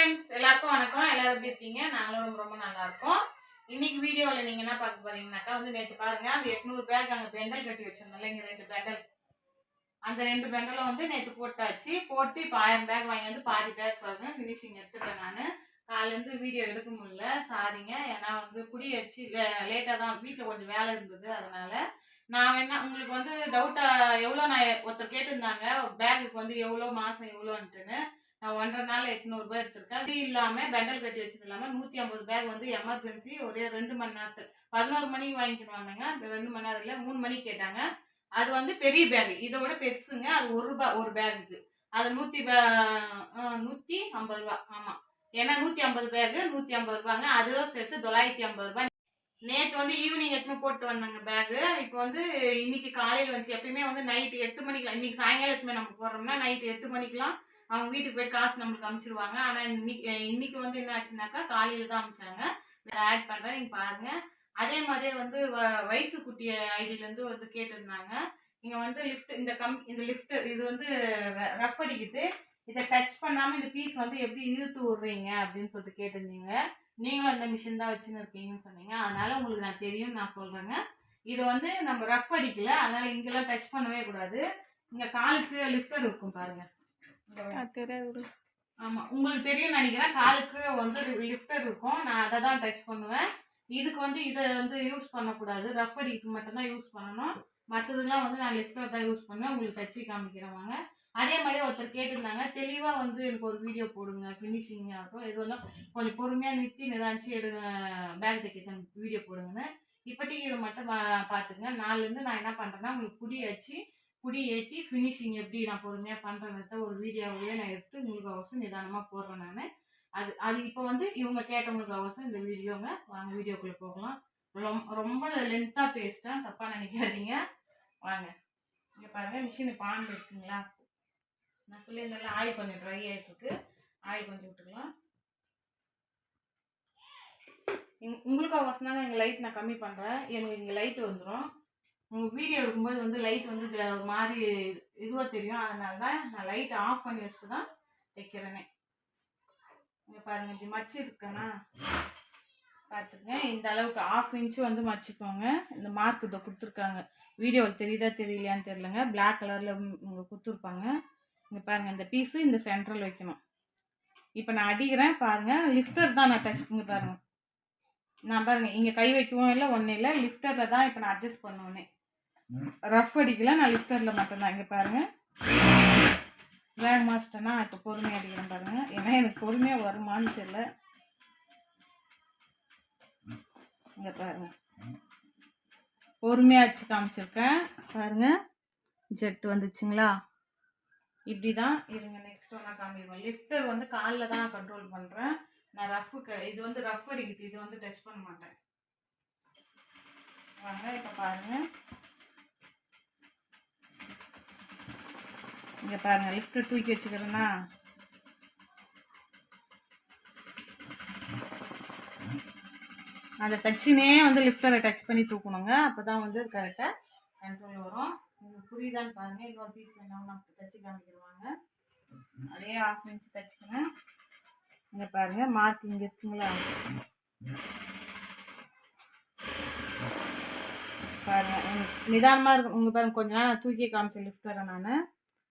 Friends எல்லாருக்கும் வணக்கம். எல்லாரும் எப்படி இருக்கீங்க? நாங்களும் ரொம்ப ரொம்ப நல்லா இருக்கோம் இன்னைக்கு வீடியோவில் நீங்கள் என்ன பார்க்க போறீங்கன்னாக்கா வந்து நேற்று பாருங்க அந்த எட்நூறு பேக் அங்கே பெண்டல் கட்டி வச்சிருந்தோம்ல இங்கே ரெண்டு பெண்டல். அந்த ரெண்டு பெண்டலும் வந்து நேற்று போட்டாச்சு. போட்டு இப்போ ஆயிரம் பேக் வாங்கி வந்து பாதி பேக் பாருங்க ஃபினிஷிங் எடுத்துட்டேன் நான். காலேருந்து வீடியோ எடுக்க முடியல. சாரிங்க ஏன்னா வந்து குடி வச்சு லேட்டாக தான் வீட்டில் கொஞ்சம் வேலை இருந்தது அதனால. நான் வேணா உங்களுக்கு வந்து டவுட்டாக எவ்வளோ நான் ஒருத்தர் கேட்டிருந்தாங்க பேக்குக்கு வந்து எவ்வளோ மாதம் எவ்வளோன்ட்டுன்னு. நான் ஒன்றரை நாள் எட்நூறுபா எடுத்திருக்கேன். இது இல்லாமல் பெண்டல் கட்டி வச்சது இல்லாமல் நூற்றி ஐம்பது பேக் வந்து எமர்ஜென்சி ஒரே ரெண்டு மணி நேரத்து பதினோரு மணிக்கு வாங்கிக்கிடுவாங்க ரெண்டு மணி நேரம் இல்லை மூணு மணிக்கு கேட்டாங்க. அது வந்து பெரிய பேக் இதை விட பெருசுங்க. அது ஒரு ரூபா ஒரு பேகுக்கு அது நூற்றி நூற்றி ஐம்பது ரூபா. ஆமாம் ஏன்னா நூற்றி ஐம்பது பேகு நூற்றி ஐம்பது ரூபாங்க. அதுவும் சேர்த்து தொள்ளாயிரத்தி ஐம்பது ரூபாய். நேற்று வந்து ஈவினிங் எடுத்துன்னு போட்டு வந்தாங்க பேகு இப்போ வந்து இன்னைக்கு காலையில் வந்துச்சு. எப்பயுமே வந்து நைட்டு எட்டு மணிக்கெலாம் இன்னைக்கு சாயங்காலம் எட்டுமே நம்ம போடுறோம்னா நைட்டு எட்டு மணிக்கெலாம் அவங்க வீட்டுக்கு போய் காசு நம்மளுக்கு அனுப்பிச்சிருவாங்க ஆனால் இன்னைக்கு இன்னைக்கு வந்து என்ன ஆச்சுனாக்கா காலையில் தான் அனுப்பிச்சாங்க ஆட் பண்ணுறேன் நீங்கள் பாருங்கள் அதே மாதிரியே வந்து வ- வயசு குட்டி ஐடியிலேருந்து வந்து கேட்டிருந்தாங்க. இங்கே வந்து லிஃப்ட் இந்த கம் இந்த லிஃப்ட் இது வந்து ரஃப் அடிக்குது. இதை டச் பண்ணாமல் இந்த பீஸ் வந்து எப்படி இழுத்து விடுறீங்க? அப்படின்னு சொல்லிட்டு கேட்டிருந்தீங்க. நீங்களும் இந்த மிஷின் தான் வச்சுன்னு இருக்கீங்கன்னு சொன்னீங்க. அதனால உங்களுக்கு நான் தெரியும் நான் சொல்கிறேங்க இது வந்து நம்ம ரஃப் அடிக்கல. அதனால இங்கெல்லாம் டச் பண்ணவே கூடாது. இங்கே காலுக்கு லிஃப்டர் இருக்கும் பாருங்கள் தெரியாது. ஆமாம் உங்களுக்கு தெரியும் நினைக்கிறேன். காலுக்கு வந்து லிஃப்டர் இருக்கும். நான் அதை தான் டச் பண்ணுவேன். இதுக்கு வந்து இதை வந்து யூஸ் பண்ணக்கூடாது. ரஃப் அடிக்கு மட்டும்தான் யூஸ் பண்ணணும். மற்றதுலாம் வந்து நான் லிஃப்டர் தான் யூஸ் பண்ணுவேன். உங்களுக்கு தச்சு காமிக்கிறேன் வாங்க. அதே மாதிரி ஒருத்தர் கேட்டிருந்தாங்க. தெளிவாக வந்து எனக்கு ஒரு வீடியோ போடுங்க. ஃபினிஷிங் ஆகட்டும். இது வந்து கொஞ்சம் பொறுமையாக நிறுத்தி நிதானிச்சு எடுங்க. பேக் தைக்க வீடியோ போடுங்கன்னு. இப்போதைக்கு இதை மட்டும் பா- பார்த்துங்க நாலுலேருந்து நான் என்ன பண்ணுறேன்னா உங்களுக்கு புடி வச்சு குடி ஏற்றி ஃபினிஷிங் எப்படி நான் பொறுமையாக பண்ணுறத ஒரு வீடியோவே நான் எடுத்து உங்களுக்கு அவசியம் நிதானமாக போடுறேன் நான். அது அது இப்போ வந்து இவங்க கேட்டவங்களுக்கு அவசியம் இந்த வீடியோங்க வாங்க வீடியோக்குள்ளே போகலாம். ரொம்ப ரொம்ப லென்த்தாக பேசிட்டேன் தப்பாக நினைக்காதீங்க. வாங்க. இங்கே பாருங்கள் மிஷின் பான் இருக்குங்களா? நான் சொல்லியிருந்தேன்ல ஆயில் கொஞ்சம் ட்ரை ஆகிட்டுருக்கு ஆயில் கொஞ்சம் விட்டுக்கலாம். உங்களுக்கு அவசியம் எங்கள் லைட் நான் கம்மி பண்ணுறேன் எனக்கு இங்கே லைட்டு வந்துடும் உங்கள் வீடியோ எடுக்கும்போது வந்து லைட் வந்து ஒரு மாதிரி இதுவாக தெரியும். அதனால தான் நான் லைட் ஆஃப் பண்ணி வச்சு தான் வைக்கிறேனே. இங்கே பாருங்கள் இப்படி மச்சு இருக்கேனா பார்த்துங்க இந்த அளவுக்கு ஆஃப் இன்ச்சு வந்து மச்சிக்கோங்க. இந்த மார்க் இதை கொடுத்துருக்காங்க. வீடியோவில் தெரியுதா தெரியலையான்னு தெரிலங்க பிளாக் கலரில் இங்கே கொடுத்துருப்பாங்க. இங்கே பாருங்கள் இந்த பீஸு இந்த சென்ட்ரல் வைக்கணும். இப்போ நான் அடிக்கிறேன் பாருங்கள் லிஃப்டர் தான் நான் டச் பண்ணி பாருங்கள் நான் பாருங்கள் இங்கே கை வைக்கவும் இல்லை ஒன்றும் இல்லை. லிஃப்டரில் தான் இப்போ நான் அட்ஜஸ்ட் பண்ணுவேனே. ரஃப் அடிக்கல. நான் லிஃப்டரில் மட்டும்தான். இங்கே பாருங்கள் கிராண்ட் மாஸ்டர்னா இப்போ பொறுமையாக அடிக்கிறேன் பாருங்கள் ஏன்னா எனக்கு பொறுமையாக வருமான்னு தெரியல. இங்கே பாருங்கள் பொறுமையாக வச்சு காமிச்சிருக்கேன். பாருங்கள் ஜெட் வந்துச்சுங்களா? இப்படி தான் இருங்க நெக்ஸ்ட் ஒன்றா காமிடுவோம் லிஃப்டர் வந்து காலில் தான் கண்ட்ரோல் பண்ணுறேன் நான் ரஃப்புக்கு இது வந்து ரஃப் அடிக்குது. இது வந்து டச் பண்ண மாட்டேன். வாங்க இப்போ பாருங்கள் இங்கே பாருங்கள் லிஃப்ட்டு தூக்கி வச்சுக்கிறேன்னா. அந்த டச்சினே வந்து லிஃப்டரை டச் பண்ணி தூக்கணுங்க. அப்போ தான் வந்து கரெக்டாக கண்ட்ரோல் வரும். உங்களுக்கு புரியுதான்னு பாருங்கள் இன்னொரு பீஸ் வேணாலும் நான் தச்சு காமிக்கிடுவாங்க. அதே ஆஃப் இன்ச் தச்சுக்கிறேன் இங்கே பாருங்கள் மார்க் இங்கே இருக்குங்களா பாருங்கள் நிதானமாக இருக்கும் உங்கள் பாருங்க கொஞ்ச நேரம் தூக்கி காமிச்சேன் லிஃப்டரை நான்.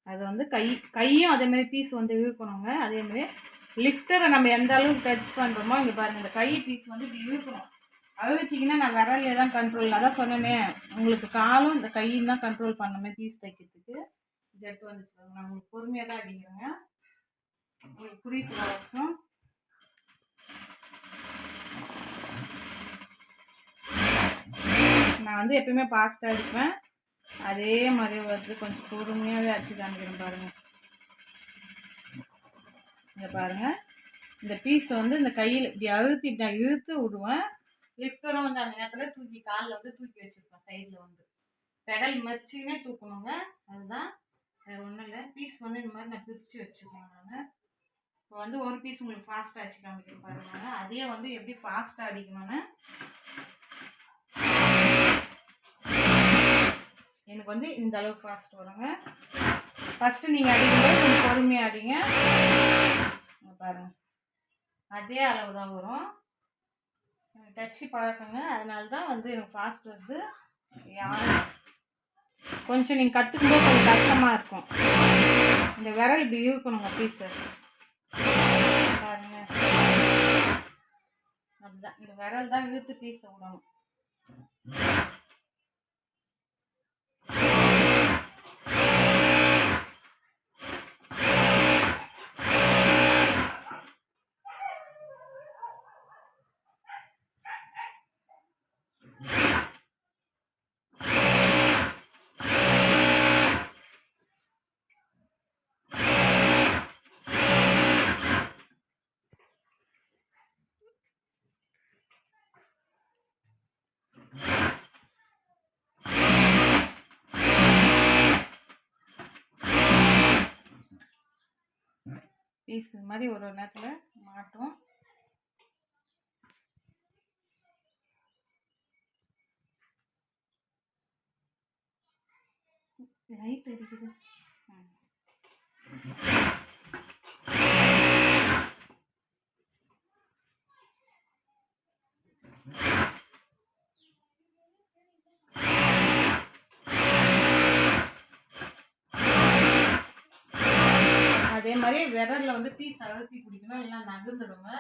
அது வந்து கை கையும் அதேமாரி பீஸ் வந்து இழுக்கணுங்க. அதேமாரி லிஃப்டரை நம்ம எந்த அளவுக்கு டச் பண்ணுறோமோ இங்கே பாருங்கள் இந்த கை பீஸ் வந்து இப்படி இழுக்கணும். அழுத்திங்கன்னா நான் விரல்லே தான் கண்ட்ரோல் அதான் சொன்னேனே உங்களுக்கு காலும் இந்த கையும் தான் கண்ட்ரோல் பண்ணணுமே பீஸ் தைக்கிறதுக்கு. ஜெட் வந்துச்சு நான் உங்களுக்கு பொறுமையாக தான் அடிக்கிறேங்க. உங்களுக்கு புரியுது நான் வந்து எப்பயுமே ஃபாஸ்ட்டாக அடிப்பேன். அதே மாதிரி வந்து கொஞ்சம் பொறுமையாகவே அரைச்சி காமிக்கிறேன் பாருங்கள் இங்கே பாருங்கள் இந்த பீஸ் வந்து இந்த கையில் இப்படி அழுத்தி நான் இழுத்து விடுவேன். லிஃப்டரும் வந்து அந்த நேரத்தில் தூக்கி காலில் வந்து தூக்கி வச்சுருப்பேன் சைடில் வந்து. பெடல் மறிச்சுன்னே தூக்கணுங்க. அதுதான். வேறு ஒன்றும் இல்லை. பீஸ் வந்து இந்த மாதிரி நான் பிரித்து வச்சுருக்கேன் நான். இப்போ வந்து ஒரு பீஸ் உங்களுக்கு ஃபாஸ்ட்டாக அடிச்சு காமிக்கிறேன் பாருங்கள் அதே வந்து எப்படி ஃபாஸ்ட்டாக அடிக்கணும்னு எனக்கு வந்து இந்த அளவு ஃபாஸ்ட் வருங்க. ஃபஸ்ட்டு நீங்கள் அடிக்கும்போது கொஞ்சம் பொறுமையாக அடிங்க. பாருங்கள் பாருங்க. அதே அளவு தான் வரும். தச்சு பழக்கங்க. அதனால தான் வந்து எனக்கு ஃபாஸ்ட் வருது. யாரும் கொஞ்சம் நீங்கள் கற்றுக்கும்போது கொஞ்சம் கஷ்டமாக இருக்கும். இந்த விரல் இப்படி இழுக்கணுங்க பீஸு பாருங்க. அப்படிதான். இந்த விரல் தான் இழுத்து பீஸை விடணும். பீஸ் மாதிரி ஒரு ஒரு நேரத்தில் மாட்டும் லைட் அடிக்குது ம். அதே மாதிரி விரலில் வந்து பீஸ் அழுத்தி பிடிக்கணும். இல்லைன்னா நகர்ந்துடுங்க.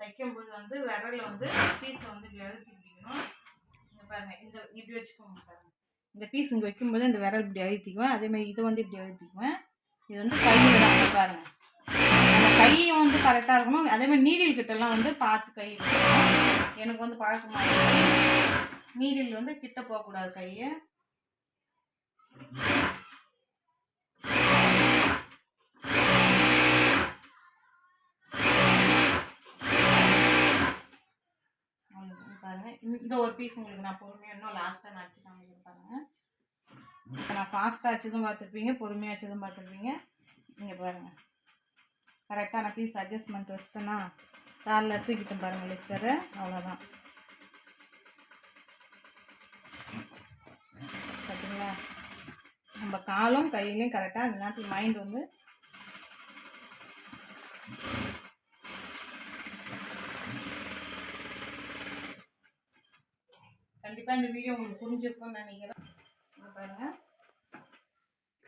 தைக்கும்போது வந்து விரலில் வந்து பீஸை வந்து இப்படி அழுத்தி பிடிக்கணும். இங்கே பாருங்கள் இந்த இப்படி வச்சுக்கோங்க பாருங்கள் இந்த பீஸ் இங்கே வைக்கும்போது இந்த விரல் இப்படி அழுத்திக்குவேன். அதே மாதிரி இதை வந்து இப்படி அழுத்திக்குவேன். இது வந்து கையில் தான் பாருங்கள் கையும் வந்து கரெக்டாக இருக்கணும். அதேமாதிரி நீடில் கிட்டலாம் வந்து பார்த்து கை எனக்கு வந்து பழக்கமாக நீடில் வந்து கிட்ட போகக்கூடாது கையை. இந்த- ஒரு பீஸ் உங்களுக்கு நான் பொறுமையாக இன்னும் லாஸ்ட்டாக நான் வச்சு காமிக்கிறேன் பாருங்க. இப்போ நான் ஃபாஸ்ட்டாக வச்சதும் பார்த்துருப்பீங்க பொறுமையாக வச்சதும் பார்த்துருப்பீங்க. நீங்கள் பாருங்கள் கரெக்டாக நான் பீஸ் அட்ஜஸ்ட்மெண்ட் வச்சிட்டேன்னா காலில் தூக்கிட்டேன் பாருங்கள் லிஸ்டரு அவ்வளோதான் பார்த்தீங்களா நம்ம காலும் கையிலையும் கரெக்டாக அந்த நேரத்தில் மைண்ட் வந்து கண்டிப்பாக இந்த வீடியோ உங்களுக்கு புரிஞ்சிருக்கும்னு நினைக்கிறேன். இங்க பாருங்க.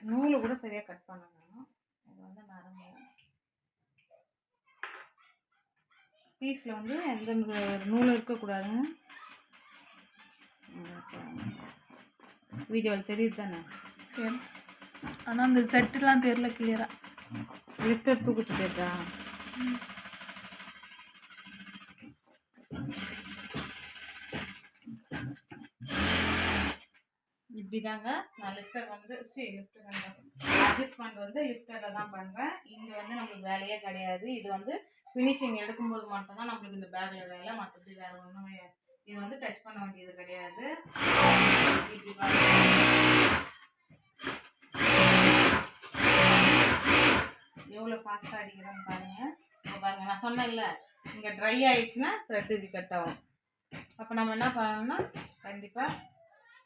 நூலை கூட சரியாக கட் பண்ணணும் இது வந்து நரம்பு பீஸில் வந்து எந்த நூலும் இருக்கக்கூடாதுங்க. வீடியோவில் தெரியுது தானே? ஆனால் அந்த செட்டுலாம் தெரியல கிளியராக லிஃப்டர் தூக்கிட்டு இப்படிதாங்க. நான் லிஃப்டர் வந்து சரி லிஃப்டர் அட்ஜஸ்ட்மெண்ட் வந்து லிஃப்டரில் தான் பண்ணுறேன் இங்கே வந்து நம்மளுக்கு வேலையே கிடையாது. இது வந்து ஃபினிஷிங் எடுக்கும்போது மட்டும்தான் நம்மளுக்கு இந்த பேக்கில் வேலை. மற்றபடி வேறு ஒன்றுமே இது வந்து டச் பண்ண வேண்டியது கிடையாது. இப்படி எவ்வளோ ஃபாஸ்ட்டாக அடிக்கிறேன்னு பாருங்கள் இப்போ பாருங்கள் நான் சொன்னேன்ல இங்கே ட்ரை ஆயிடுச்சுன்னா த்ரெட் இப்படி கட் ஆகும் அப்போ நம்ம என்ன பண்ணணும்னா கண்டிப்பாக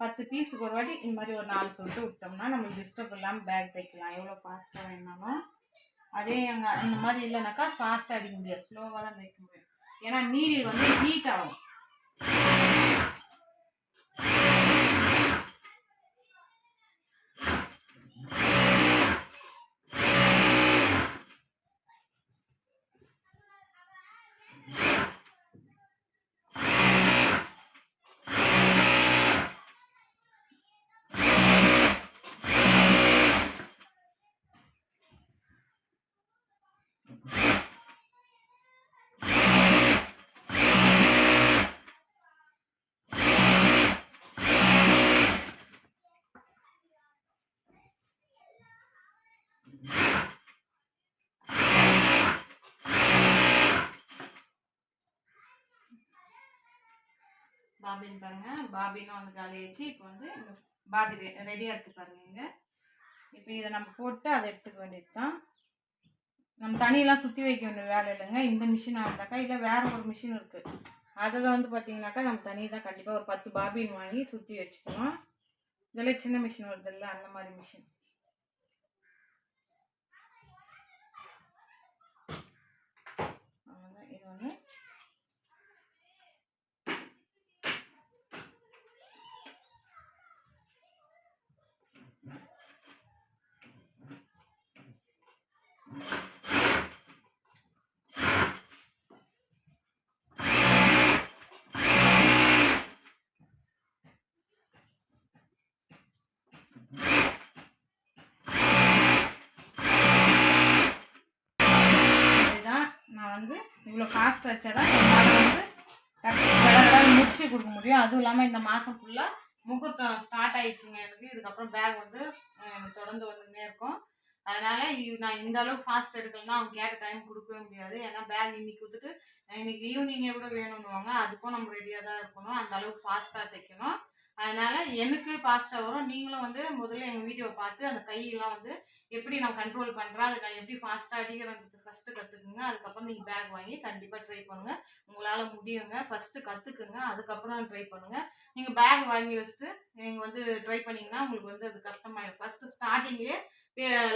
பத்து பீஸுக்கு ஒரு வாட்டி இந்த மாதிரி ஒரு நாலு சொல்லிட்டு விட்டோம்னா நம்மளுக்கு டிஸ்டர்ப் இல்லாமல் பேக் தைக்கலாம். எவ்வளோ ஃபாஸ்ட்டாக வேணாலும். அதே அங்கே இந்த மாதிரி இல்லைனாக்கா ஃபாஸ்ட்டாக அடிக்க முடியாது ஸ்லோவாக தான் தைக்க முடியும். ஏன்னா நீரில் வந்து ஹீட் ஆகும். பாபின்னு பாருங்க. பாபினும் வந்து காலியாச்சு இப்போ வந்து இந்த பாபி ரெடியாக இருக்குது பாருங்க இங்கே. இப்போ இதை நம்ம போட்டு அதை எடுத்துக்க வேண்டியது தான் நம்ம தண்ணியெல்லாம் சுற்றி வைக்க வேண்டிய வேலை இல்லைங்க. இந்த மிஷினாக இருந்தாக்கா இல்லை வேறு ஒரு மிஷின் இருக்குது அதில் வந்து பார்த்தீங்கன்னாக்கா நம்ம தண்ணி கண்டிப்பாக ஒரு பத்து பாபின் வாங்கி சுற்றி வச்சுக்கணும். இதெல்லாம் சின்ன மிஷின் வருது இல்லை அந்த மாதிரி மிஷின் அவ்வளோதான் இது வந்து இவ்வளோ காஸ்ட் வச்சா தான் வந்து கடற்கரை முடிச்சு கொடுக்க முடியும். அதுவும் இல்லாமல் இந்த மாதம் ஃபுல்லாக முகூர்த்தம் ஸ்டார்ட் ஆயிடுச்சுங்க எனக்கு. இதுக்கப்புறம் பேக் வந்து எனக்கு தொடர்ந்து வந்துன்னே இருக்கும். அதனால் நான் இந்த அளவுக்கு ஃபாஸ்ட் எடுக்கலன்னா அவங்க கேட்ட டைம் கொடுக்கவே முடியாது. ஏன்னா பேக் இன்னைக்கு விட்டுட்டு இன்னைக்கு ஈவினிங்கே கூட வேணும்னுவாங்க. அதுக்கும் நம்ம ரெடியாக தான் இருக்கணும். அந்த அளவுக்கு ஃபாஸ்ட்டாக தைக்கணும். அதனால எனக்கு ஃபாஸ்ட்டாக வரும் நீங்களும் வந்து முதல்ல எங்கள் வீடியோவை பார்த்து அந்த கையெல்லாம் வந்து எப்படி நான் கண்ட்ரோல் பண்ணுறேன் அதை நான் எப்படி ஃபாஸ்ட்டாக அடிக்கிறேன்றது ஃபஸ்ட்டு கற்றுக்குங்க அதுக்கப்புறம் நீங்கள் பேக் வாங்கி கண்டிப்பாக ட்ரை பண்ணுங்கள் உங்களால் முடியுங்க. ஃபஸ்ட்டு கற்றுக்குங்க அதுக்கப்புறம் ட்ரை பண்ணுங்கள் நீங்கள் பேக் வாங்கி வச்சுட்டு நீங்கள் வந்து ட்ரை பண்ணிங்கன்னா உங்களுக்கு வந்து அது கஷ்டமாயிடும் ஃபஸ்ட்டு ஸ்டார்டிங்லேயே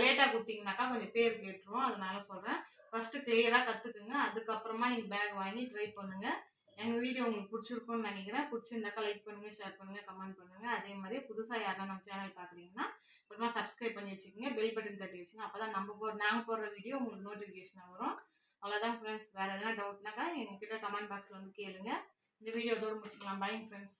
லேட்டாக கொடுத்தீங்கனாக்கா கொஞ்சம் பேர் கேட்டுரும். அதனால சொல்கிறேன் ஃபஸ்ட்டு கிளியராக கற்றுக்குங்க அதுக்கப்புறமா நீங்கள் பேக் வாங்கி ட்ரை பண்ணுங்கள் எங்கள் வீடியோ உங்களுக்கு பிடிச்சிருக்கும்னு நினைக்கிறேன். பிடிச்சிருந்தாக்கா லைக் பண்ணுங்கள் ஷேர் பண்ணுங்கள் கமெண்ட் பண்ணுங்கள் அதே மாதிரி புதுசாக யாருன்னா நம்ம சேனல் பார்க்குறீங்கன்னா அப்புறமா சப்ஸ்கிரைப் பண்ணி வச்சுக்கோங்க பெல் பட்டன் தட்டி வச்சுங்க அப்போ தான் நம்ம போடுற நாங்கள் போடுற வீடியோ உங்களுக்கு நோட்டிஃபிகேஷன் வரும். அவ்வளோதான் ஃப்ரெண்ட்ஸ் வேறு எதனா டவுட்னாக்கா எங்ககிட்ட கமெண்ட் பாக்ஸில் வந்து கேளுங்க. இந்த வீடியோ இதோட முடிச்சுக்கலாம். Bye friends